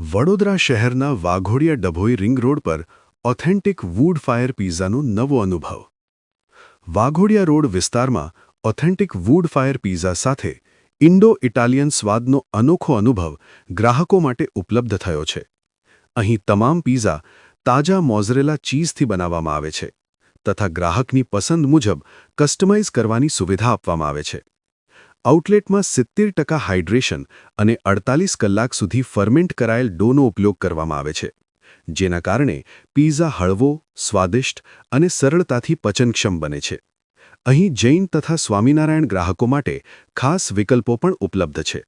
વડોદરા શહેરના Waghodia Dabhoi ring road પર authentic wood fire પિઝાનો નવો અનુભવ. વાઘોડિયા રોડ વિસ્તારમાં ઓથેન્ટિક વુડ ફાયર પિઝા સાથે ઇન્ડો ઇટાલિયન સ્વાદનો અનોખો અનુભવ ગ્રાહકો માટે ઉપલબ્ધ થયો છે. અહીં તમામ પિઝા તાજા મોઝરેલા ચીઝથી બનાવવામાં આવે છે તથા ગ્રાહકની પસંદ મુજબ કસ્ટમાઇઝ કરવાની સુવિધા આપવામાં આવે છે. આઉટલેટમાં સિત્તેર ટકા હાઇડ્રેશન અને અડતાલીસ કલાક સુધી ફર્મેન્ટ કરાયેલ ડોનો ઉપયોગ કરવામાં આવે છે, જેના કારણે પિઝા હળવો, સ્વાદિષ્ટ અને સરળતાથી પચનક્ષમ બને છે. અહીં જૈન તથા સ્વામિનારાયણ ગ્રાહકો માટે ખાસ વિકલ્પો પણ ઉપલબ્ધ છે.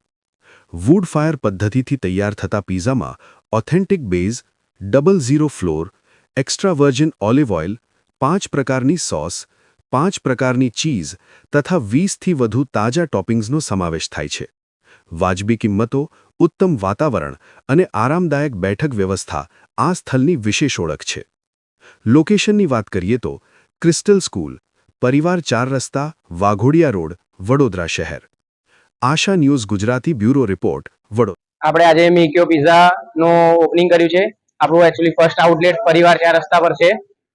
વુડ ફાયર પદ્ધતિથી તૈયાર થતા પિઝામાં authentic base, double zero flour, extra virgin olive oil, પાંચ પ્રકારની સોસ પાંચ પ્રકારની ચીઝ તથા વીસથી વધુ તાજા ટોપિંગ્સનો સમાવેશ થાય છે. વાજબી કિંમતો, ઉત્તમ વાતાવરણ અને આરામદાયક બેઠક વ્યવસ્થા આ સ્થળની વિશેષ ઓળખ છે. લોકેશનની વાત કરીએ તો ક્રિસ્ટલ સ્કૂલ, પરિવાર ચાર રસ્તા, વાઘોડિયા રોડ, વડોદરા શહેર. Asha news Gujarati bureau report Vadodara આપણે આજે મીક્યો પિઝા નું ઓપનિંગ કર્યું છે. આપણું એકચ્યુઅલી ફર્સ્ટ આઉટલેટ પરિવાર ચાર રસ્તા પર છે.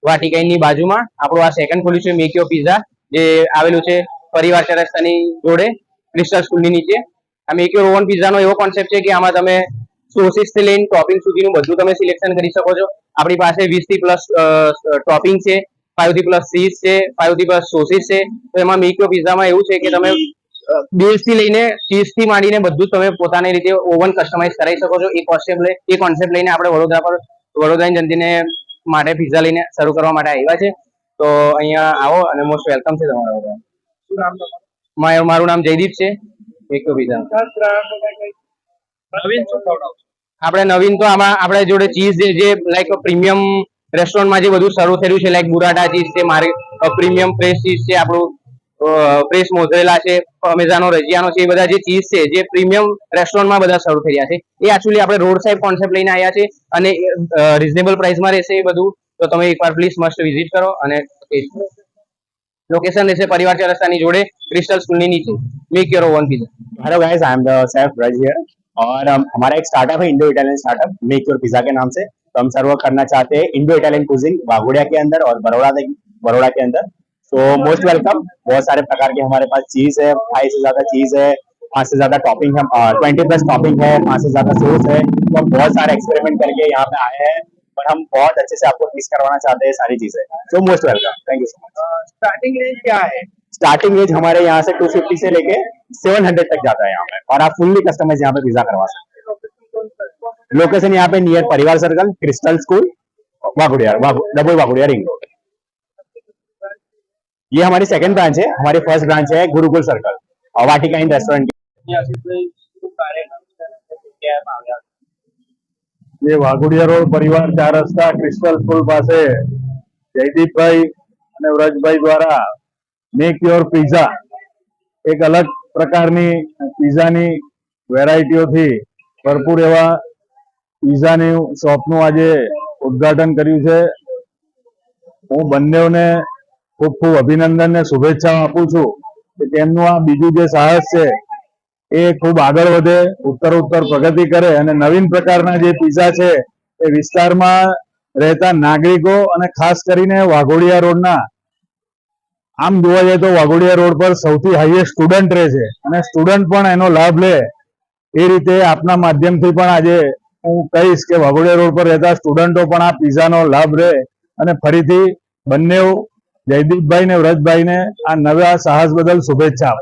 વાટિકાઈની બાજુમાં આપણું આ સેકન્ડ ખોલ્યું છે મેક્યો પિઝા જે આવેલું છે પરિવાર રસ્તાની જોડે ક્રિસ્ટલ સ્કૂલની નીચે. આ મેક્યો ઓવન પિઝાનો એવો કોન્સેપ્ટ છે કે આમાં તમે સોસીસથી લઈને ટોપિંગ સુધીનું બધું તમે સિલેક્શન કરી શકો છો. આપણી પાસે વીસથી પ્લસ ટોપિંગ છે ફાઈવથી પ્લસ સીસ છે ફાઈવથી પ્લસ સોસીસ છે. તો એમાં મેક્યો પિઝામાં એવું છે કે તમે બેઝથી લઈને ચીઝથી માંડીને બધું તમે પોતાની રીતે ઓવન કસ્ટમાઇઝ કરાવી શકો છો. એ કોન્સેપ્ટ એ કોન્સેપ્ટ લઈને આપણે વડોદરા પર, વડોદરાની જનતાને માટે પિઝા લઈને શરૂ કરવા માટે આવ્યા છે. તો અહીંયા આવો અને મોસ્ટ વેલકમ છે તમારો શું નામ તમારું? મારું મારું નામ જયદીપ છે. એક પિઝા આપણે નવીન તો આમાં આપણે જોડે ચીઝ જે જે લાઈક પ્રીમિયમ રેસ્ટોરન્ટમાં જે બધું શરૂ થયું છે લાઈક બુરાટા ચીઝ છે મારે પ્રીમિયમ ફ્રેશ ચીઝ છે આપણું ફ્રેશ મોઝરેલા છે અમેઝાનો રજિયાનો છે એ બધા જે ચીઝ છે જે પ્રીમિયમ રેસ્ટોરન્ટમાં બધા શરૂ થઈ રહ્યા છે એ એકચ્યુઅલી આપણે રોડ સાઈડ કોન્સેપ્ટ લઈને આવ્યા છે અને રિઝનેબલ પ્રાઇસમાં રહેશે એ બધું તો તમે એકવાર પ્લીઝ મસ્ટ વિઝિટ કરો અને લોકેશન રહેશે પરિવાર ચાર રસ્તાની જોડે ક્રિસ્ટલ સ્કૂલની નીચે make your oven pizza hello guys I am the chef Raj here और um, हमारा एक स्टार्टअप है Indo Italian startup make your pizza के नाम से तो हम सर्व करना चाहते हैं इंडो इटालियन कुजिंग वाघोड़िया के अंदर और बड़ौदा बड़ौदा के अंदर तो मोस्ट वेलकम बहुत सारे प्रकार के हमारे पास चीज़ है फाइव से ज़्यादा चीज़ है पाँच से ज़्यादा टॉपिंग है ट्वेंटी प्लस टॉपिंग है पाँच से ज़्यादा सोस है। तो हम बहुत सारे एक्सपेरिमेंट करके यहाँ पे आए हैं और हम बहुत अच्छे से आपको टेस्ट करवाना चाहते हैं सारी चीज़ें। So most welcome thank you so much starting range क्या है? स्टार्टिंग एज हमारे यहाँ से 250 से लेके 700 तक जाता है यहाँ पे और आप फुल्ली कस्टमाइज यहाँ पे पिज्जा करवा सकते हैं। लोकेशन यहाँ पे near Parivar circle crystal school Waghodia double Waghodia ring road ये हमारी सेकंड ब्रांच है हमारी फर्स्ट ब्रांच है गुरुकुल सर्कल और वाटिका इन रेस्टोरेंट આશીષભાઈ શું કાર્યક્રમ છે કેમ આવ્યા જે વાઘોડિયા રોડ પરિવાર ચાર રસ્તા ક્રિસ્ટલ સ્કૂલ પાસે જયદીપભાઈ અને વ્રજભાઈ દ્વારા મેક યોર પિઝા એક અલગ પ્રકારની પિઝાની વેરાયટીઓથી ભરપૂર એવા પિઝાની શોપનું આજે ઉદ્ઘાટન કર્યું છે હું બંનેઓને ખૂબ ખૂબ અભિનંદન ને શુભેચ્છાઓ આપું છું કે તેમનું આ બીજું જે સાહસ છે, એ ખૂબ આગળ વધે, ઉત્તર ઉત્તર પ્રગતિ કરે અને નવીન પ્રકારના જે પીઝા છે, એ વિસ્તારમાં રહેતા નાગરિકો અને ખાસ કરીને વાઘોડિયા રોડના, આમ જોવા જઈએ તો વાઘોડિયા રોડ પર સૌથી હાઈએસ્ટ સ્ટુડન્ટ રહે છે અને સ્ટુડન્ટ પણ એનો લાભ લે, એ રીતે આપના માધ્યમથી પણ આજે હું કહીશ કે વાઘોડિયા રોડ પર રહેતા સ્ટુડન્ટો પણ આ પીઝાનો લાભ લે અને ફરીથી બંને જયદીપભાઈ ને વ્રજભાઈ ને આ નવા સાહસ બદલ શુભેચ્છા.